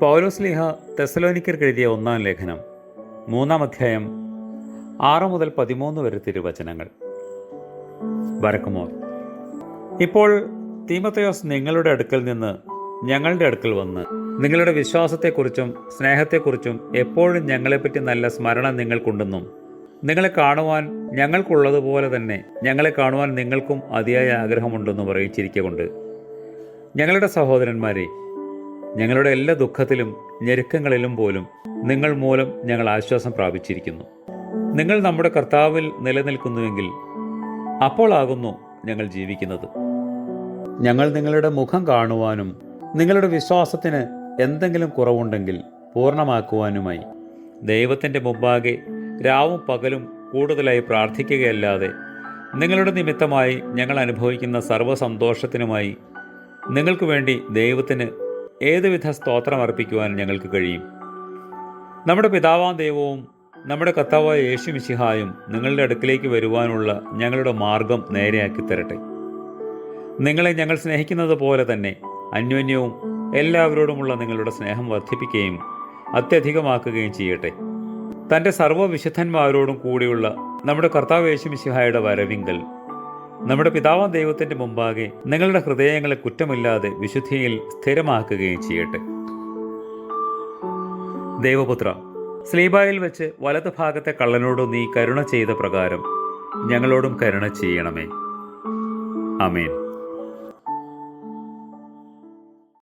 പൗലോസ്ലിഹ തെസലോനിക്കർക്ക് എഴുതിയ ഒന്നാം ലേഖനം മൂന്നാം അധ്യായം ആറ് മുതൽ പതിമൂന്ന് വരെ തിരുവചനങ്ങൾ. വരക്കുമോർ ഇപ്പോൾ തീമത്തയോസ് നിങ്ങളുടെ അടുക്കൽ നിന്ന് ഞങ്ങളുടെ അടുക്കൽ വന്ന് നിങ്ങളുടെ വിശ്വാസത്തെക്കുറിച്ചും സ്നേഹത്തെക്കുറിച്ചും എപ്പോഴും ഞങ്ങളെപ്പറ്റി നല്ല സ്മരണ നിങ്ങൾക്കുണ്ടെന്നും നിങ്ങളെ കാണുവാൻ ഞങ്ങൾക്കുള്ളതുപോലെ തന്നെ ഞങ്ങളെ കാണുവാൻ നിങ്ങൾക്കും അതിയായ ആഗ്രഹമുണ്ടെന്നും അറിയിച്ചിരിക്കൊണ്ട് ഞങ്ങളുടെ സഹോദരന്മാരെ ഞങ്ങളുടെ എല്ലാ ദുഃഖത്തിലും ഞെരുക്കങ്ങളിലും പോലും നിങ്ങൾ മൂലം ഞങ്ങൾ ആശ്വാസം പ്രാപിച്ചിരിക്കുന്നു. നിങ്ങൾ നമ്മുടെ കർത്താവിൽ നിലനിൽക്കുന്നുവെങ്കിൽ അപ്പോളാകുന്നു ഞങ്ങൾ ജീവിക്കുന്നത്. ഞങ്ങൾ നിങ്ങളുടെ മുഖം കാണുവാനും നിങ്ങളുടെ വിശ്വാസത്തിന് എന്തെങ്കിലും കുറവുണ്ടെങ്കിൽ പൂർണമാക്കുവാനുമായി. ദൈവത്തിന്റെ മുമ്പാകെ രാവും പകലും കൂടുതലായി പ്രാർത്ഥിക്കുകയല്ലാതെ നിങ്ങളുടെ നിമിത്തമായി ഞങ്ങൾ അനുഭവിക്കുന്ന സർവസന്തോഷത്തിനുമായി നിങ്ങൾക്ക് വേണ്ടി ദൈവത്തിന് ഏതുവിധ സ്തോത്രം അർപ്പിക്കുവാൻ ഞങ്ങൾക്ക് കഴിയും? നമ്മുടെ പിതാവാം ദൈവവും നമ്മുടെ കർത്താവായ യേശു മിശിഹായും നിങ്ങളുടെ അടുക്കിലേക്ക് വരുവാനുള്ള ഞങ്ങളുടെ മാർഗം നേരെയാക്കി തരട്ടെ. നിങ്ങളെ ഞങ്ങൾ സ്നേഹിക്കുന്നത് പോലെ തന്നെ അന്യോന്യവും എല്ലാവരോടുമുള്ള നിങ്ങളുടെ സ്നേഹം വർദ്ധിപ്പിക്കുകയും അത്യധികമാക്കുകയും ചെയ്യട്ടെ. തന്റെ സർവവിശുദ്ധന്മാരോടും കൂടിയുള്ള നമ്മുടെ കർത്താവ് യേശു മിശിഹായുടെ വരവിങ്കൽ നമ്മുടെ പിതാവ് ദൈവത്തിന്റെ മുമ്പാകെ നിങ്ങളുടെ ഹൃദയങ്ങളെ കുറ്റമില്ലാതെ വിശുദ്ധിയിൽ സ്ഥിരമാക്കുകയും ചെയ്യട്ടെ. ദൈവപുത്ര സ്ലീബായിൽ വെച്ച് വലത് ഭാഗത്തെ കള്ളനോട് നീ കരുണ ചെയ്ത പ്രകാരം ഞങ്ങളോടും കരുണ ചെയ്യണമേ. അമേൻ